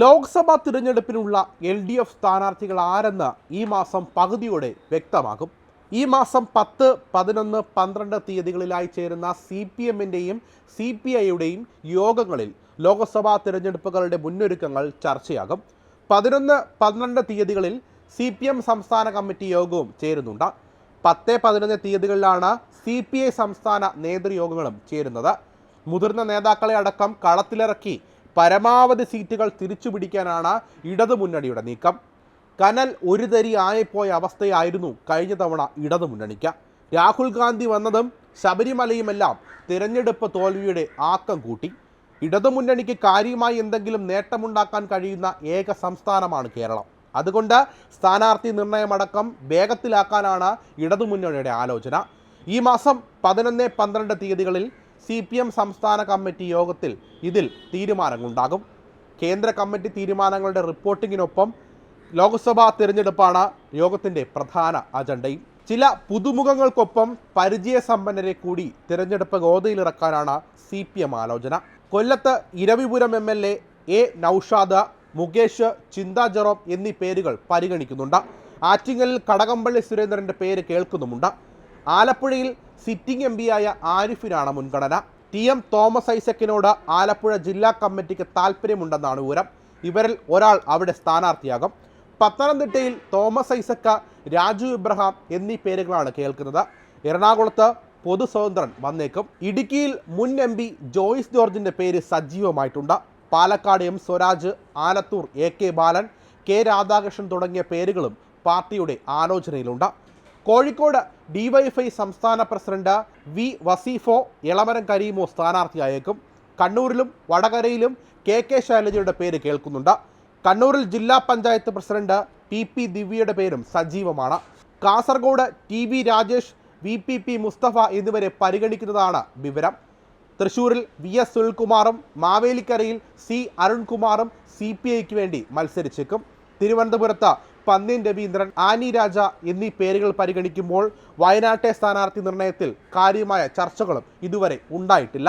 ലോക്സഭാ തിരഞ്ഞെടുപ്പിനുള്ള L D F സ്ഥാനാർത്ഥികൾ ആരെന്ന് ഈ മാസം പകുതിയോടെ വ്യക്തമാകും. ഈ മാസം പത്ത് പതിനൊന്ന് പന്ത്രണ്ട് തീയതികളിലായി ചേരുന്ന സി പി എമ്മിന്റെയും സി പി ഐയുടെയും യോഗങ്ങളിൽ ലോക്സഭാ തിരഞ്ഞെടുപ്പുകളുടെ മുന്നൊരുക്കങ്ങൾ ചർച്ചയാകും. പതിനൊന്ന് പന്ത്രണ്ട് തീയതികളിൽ സി പി എം സംസ്ഥാന കമ്മിറ്റി യോഗവും ചേരുന്നുണ്ട്. പത്ത് പതിനൊന്ന് തീയതികളിലാണ് സി പി ഐ സംസ്ഥാന നേതൃയോഗങ്ങളും ചേരുന്നത്. മുതിർന്ന നേതാക്കളെ അടക്കം കളത്തിലിറക്കി പരമാവധി സീറ്റുകൾ തിരിച്ചു പിടിക്കാനാണ് ഇടതുമുന്നണിയുടെ നീക്കം. കനൽ ഒരു തരി ആയിപ്പോയ അവസ്ഥയായിരുന്നു കഴിഞ്ഞ തവണ ഇടതുമുന്നണിക്ക്. രാഹുൽ ഗാന്ധി വന്നതും ശബരിമലയുമെല്ലാം തിരഞ്ഞെടുപ്പ് തോൽവിയുടെ ആക്കം കൂട്ടി. ഇടതുമുന്നണിക്ക് കാര്യമായി എന്തെങ്കിലും നേട്ടമുണ്ടാക്കാൻ കഴിയുന്ന ഏക സംസ്ഥാനമാണ് കേരളം. അതുകൊണ്ട് സ്ഥാനാർത്ഥി നിർണയമടക്കം വേഗത്തിലാക്കാനാണ് ഇടതുമുന്നണിയുടെ ആലോചന. ഈ മാസം പതിനൊന്ന് പന്ത്രണ്ട് തീയതികളിൽ സി പി എം സംസ്ഥാന കമ്മിറ്റി യോഗത്തിൽ ഇതിൽ തീരുമാനങ്ങളുണ്ടാകും. കേന്ദ്ര കമ്മിറ്റി തീരുമാനങ്ങളുടെ റിപ്പോർട്ടിങ്ങിനൊപ്പം ലോക്സഭാ തിരഞ്ഞെടുപ്പാണ് യോഗത്തിന്റെ പ്രധാന അജണ്ടയും. ചില പുതുമുഖങ്ങൾക്കൊപ്പം പരിചയസമ്പന്നരെ കൂടി തിരഞ്ഞെടുപ്പ് ഗോതയിലിറക്കാനാണ് സി പി എം ആലോചന. കൊല്ലത്ത് Eravipuram M L A A Naushad Mukesh Chintha Jerome എന്നീ പേരുകൾ പരിഗണിക്കുന്നുണ്ട്. ആറ്റിങ്ങലിൽ കടകംപള്ളി സുരേന്ദ്രന്റെ പേര് കേൾക്കുന്നുമുണ്ട്. ആലപ്പുഴയിൽ സിറ്റിംഗ് എം പിയായ ആരിഫിനാണ് മുൻഗണന. ടി എം തോമസ് ഐസക്കിനോട് ആലപ്പുഴ ജില്ലാ കമ്മിറ്റിക്ക് താല്പര്യമുണ്ടെന്നാണ് വിവരം. ഇവരിൽ ഒരാൾ അവിടെ സ്ഥാനാർത്ഥിയാകും. പത്തനംതിട്ടയിൽ തോമസ് ഐസക്ക രാജു ഇബ്രഹാം എന്നീ പേരുകളാണ് കേൾക്കുന്നത്. എറണാകുളത്ത് പൊതു സ്വതന്ത്രൻ വന്നേക്കും. ഇടുക്കിയിൽ മുൻ എം പി ജോയിസ് ജോർജിന്റെ പേര് സജീവമായിട്ടുണ്ട്. Palakkad M Swaraj Alathur A K Balan K Radhakrishnan തുടങ്ങിയ പേരുകളും പാർട്ടിയുടെ ആലോചനയിലുണ്ട്. കോഴിക്കോട് ഡിവൈഎഫ്ഐ സംസ്ഥാന പ്രസിഡന്റ് വി വസീഫോ ഇളമരം കരീമോ സ്ഥാനാർത്ഥിയായേക്കും. കണ്ണൂരിലും വടകരയിലും കെ കെ ശൈലജയുടെ പേര് കേൾക്കുന്നുണ്ട്. കണ്ണൂരിൽ ജില്ലാ പഞ്ചായത്ത് പ്രസിഡന്റ് പി പി ദിവ്യയുടെ പേരും സജീവമാണ്. Kasaragod T V Rajesh V P P Mustafa എന്നിവരെ പരിഗണിക്കുന്നതാണ് വിവരം. തൃശൂരിൽ വി എസ് സുനിൽകുമാറും മാവേലിക്കരയിൽ സി അരുൺകുമാറും സി പി ഐക്ക് വേണ്ടി മത്സരിച്ചേക്കും. തിരുവനന്തപുരത്ത് പന്ന്യൻ രവീന്ദ്രൻ ആനി രാജ എന്നീ പേരുകൾ പരിഗണിക്കുമ്പോൾ വയനാട്ടെ സ്ഥാനാർത്ഥി നിർണയത്തിൽ കാര്യമായ ചർച്ചകളും ഇതുവരെ ഉണ്ടായിട്ടില്ല.